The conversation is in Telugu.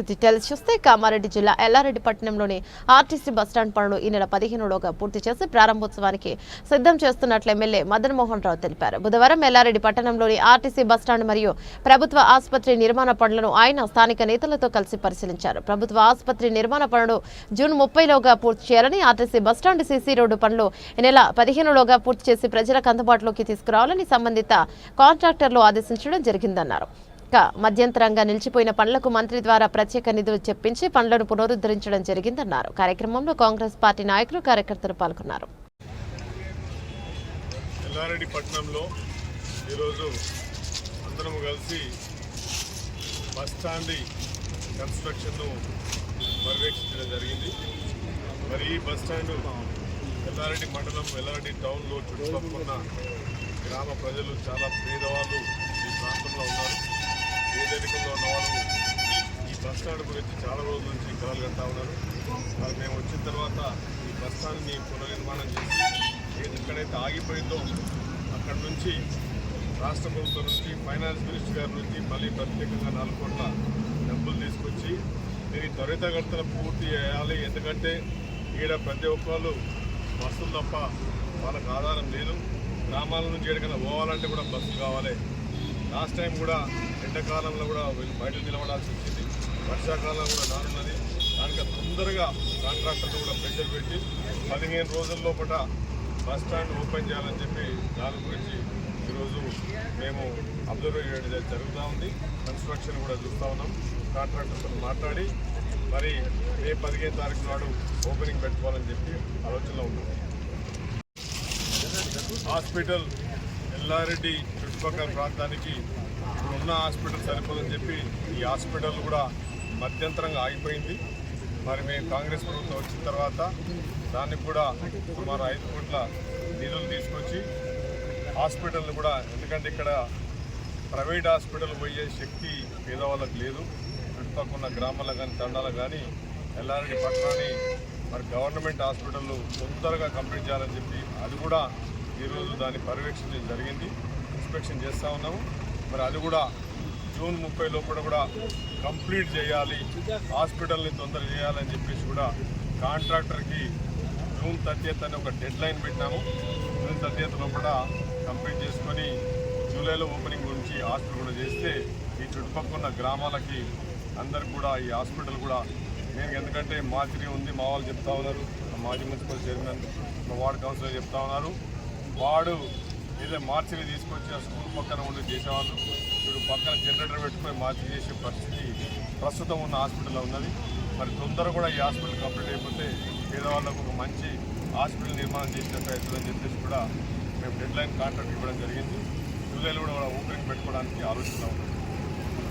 ఇక డీటెయిల్స్ చూస్తే కామారెడ్డి జిల్లా ఎల్లారెడ్డిపట్నంలోని ఆర్టీసీ బస్టాండ్ పనులు ఈ నెల పదిహేనులోగా పూర్తి చేసి ప్రారంభోత్సవానికి సిద్ధం చేస్తున్నట్లు ఎమ్మెల్యే మదన్ మోహన్ రావు తెలిపారు. బుధవారం ఎల్లారెడ్డి పట్టణంలోని ఆర్టీసీ బస్టాండ్ మరియు ప్రభుత్వ ఆసుపత్రి నిర్మాణ పనులను ఆయన స్థానిక నేతలతో కలిసి పరిశీలించారు. ప్రభుత్వ ఆసుపత్రి నిర్మాణ పనులు జూన్ ముప్పైలోగా పూర్తి చేయాలని ఆర్టీసీ బస్టాండ్ సీసీ రోడ్డు పనులు ఈ నెల పదిహేనులోగా పూర్తి చేసి ప్రజలకు అందుబాటులోకి తీసుకురావాలని సంబంధిత కాంట్రాక్టర్లు ఆదేశించడం జరిగిందన్నారు. మధ్యంతరంగా నిలిచిపోయిన పనులకు మంత్రి ద్వారా ప్రత్యేక నిధులు చెప్పించి పనులను పునరుద్ధరించడం జరిగిందన్నారు. కార్యక్రమంలో కాంగ్రెస్ పార్టీ నాయకులు కార్యకర్తలు పాల్గొన్నారు. ఎల్లారెడ్డి ఈరోజు అందరం కలిసి బస్ కన్స్ట్రక్షన్ను పర్యవేక్షించడం జరిగింది. మరి ఈ బస్టాండ్ ఎల్లారెడ్డి మండలం ఎల్లారెడ్డి టౌన్లో చుట్టుపక్కల ఉన్న గ్రామ ప్రజలు చాలా పేదవాళ్ళు ఈ ప్రాంతంలో ఉన్నారు. పేదరికంలో ఉన్నవాళ్ళు ఈ బస్ స్టాండ్ గురించి చాలా రోజుల నుంచి కలలు కంటా ఉన్నారు. మరి మేము వచ్చిన తర్వాత ఈ బస్ స్టాండ్ని పునర్నిర్మాణం చేసి ఏది ఎక్కడైతే ఆగిపోయిందో అక్కడ నుంచి రాష్ట్ర ప్రభుత్వం నుంచి ఫైనాన్స్ మినిస్టర్ గారి నుంచి మళ్ళీ ప్రత్యేకంగా నాలుగు కోట్ల డబ్బులు తీసుకొచ్చి దీన్ని త్వరితగతన పూర్తి చేయాలి. ఎందుకంటే ఈడ ప్రతి ఒక్కళ్ళు బస్సులు తప్ప వాళ్ళకు ఆధారం లేదు. గ్రామాల నుంచి ఎక్కడికైనా పోవాలంటే కూడా బస్సులు కావాలి. లాస్ట్ టైం కూడా ఎండాకాలంలో కూడా వీళ్ళు బయట నిలబడాల్సి వచ్చింది. వర్షాకాలం కూడా రానున్నది. దానికి తొందరగా కాంట్రాక్టర్లు కూడా ప్రెషర్ పెట్టి పదిహేను రోజుల లోపల బస్ స్టాండ్ ఓపెన్ చేయాలని చెప్పి దాని గురించి ఈరోజు మేము అబ్జర్వ్ చేయడం జరుగుతూ ఉంది. కన్స్ట్రక్షన్ కూడా చూస్తూ ఉన్నాం. కాంట్రాక్టర్తో మాట్లాడి మరి మే పదిహేను తారీఖు నాడు ఓపెనింగ్ పెట్టుకోవాలని చెప్పి ఆలోచనలో ఉన్నాం. హాస్పిటల్ ఎల్లారెడ్డి చుట్టుపక్కల ప్రాంతానికి ఉన్న హాస్పిటల్ సరిపోదని చెప్పి ఈ హాస్పిటల్ కూడా మధ్యంతరంగా ఆగిపోయింది. మరి మేము కాంగ్రెస్ ప్రభుత్వం వచ్చిన తర్వాత దానికి కూడా సుమారు ఐదు కోట్ల నిధులు తీసుకొచ్చి హాస్పిటల్ని కూడా ఎందుకంటే ఇక్కడ ప్రైవేట్ హాస్పిటల్ పోయే శక్తి పేదవాళ్ళకి లేదు. చుట్టుపక్కల ఉన్న గ్రామాలకు కానీ తండాలకు కానీ ఎల్లారెడ్డి పట్టణాన్ని మరి గవర్నమెంట్ హాస్పిటల్ తొందరగా కంప్లీట్ చేయాలని చెప్పి అది కూడా ఈరోజు దాన్ని పర్యవేక్షించడం జరిగింది. ఇన్స్పెక్షన్ చేస్తూ ఉన్నాము. మరి అది కూడా జూన్ ముప్పై లోపల కూడా కంప్లీట్ చేయాలి. హాస్పిటల్ని తొందర చేయాలని చెప్పేసి కూడా కాంట్రాక్టర్కి జూన్ థర్టీఎత్ అని ఒక డెడ్ లైన్ పెట్టినాము. జూన్ థర్టీఎత్ లోపల కంప్లీట్ చేసుకొని జూలైలో ఓపెనింగ్ గురించి హాస్పిటల్ కూడా చేస్తే ఈ చుట్టుపక్కల ఉన్న గ్రామాలకి అందరు కూడా ఈ హాస్పిటల్ కూడా నేను ఎందుకంటే మాదిరి ఉంది మా వాళ్ళు చెప్తా ఉన్నారు. మాజీ మున్సిపల్ చైర్మన్ మా కౌన్సిలర్ చెప్తా ఉన్నారు. వార్డు ఇదే మార్చిని తీసుకొచ్చి ఆ స్కూల్ పక్కన ఉండి చేసేవాళ్ళు. ఇప్పుడు పక్కన జనరేటర్ పెట్టుకొని మార్చి చేసే పరిస్థితి ప్రస్తుతం ఉన్న హాస్పిటల్లో ఉన్నది. మరి తొందర కూడా ఈ హాస్పిటల్ కంప్లీట్ అయిపోతే పేదవాళ్ళకు ఒక మంచి హాస్పిటల్ నిర్మాణం చేసినట్టు అవుతుందని చెప్పేసి కూడా మేము డెడ్ లైన్ కాంట్రాక్ట్ ఇవ్వడం జరిగింది. పిల్లలు కూడా ఓపెన్ పెట్టుకోవడానికి ఆలోచన ఉన్నాం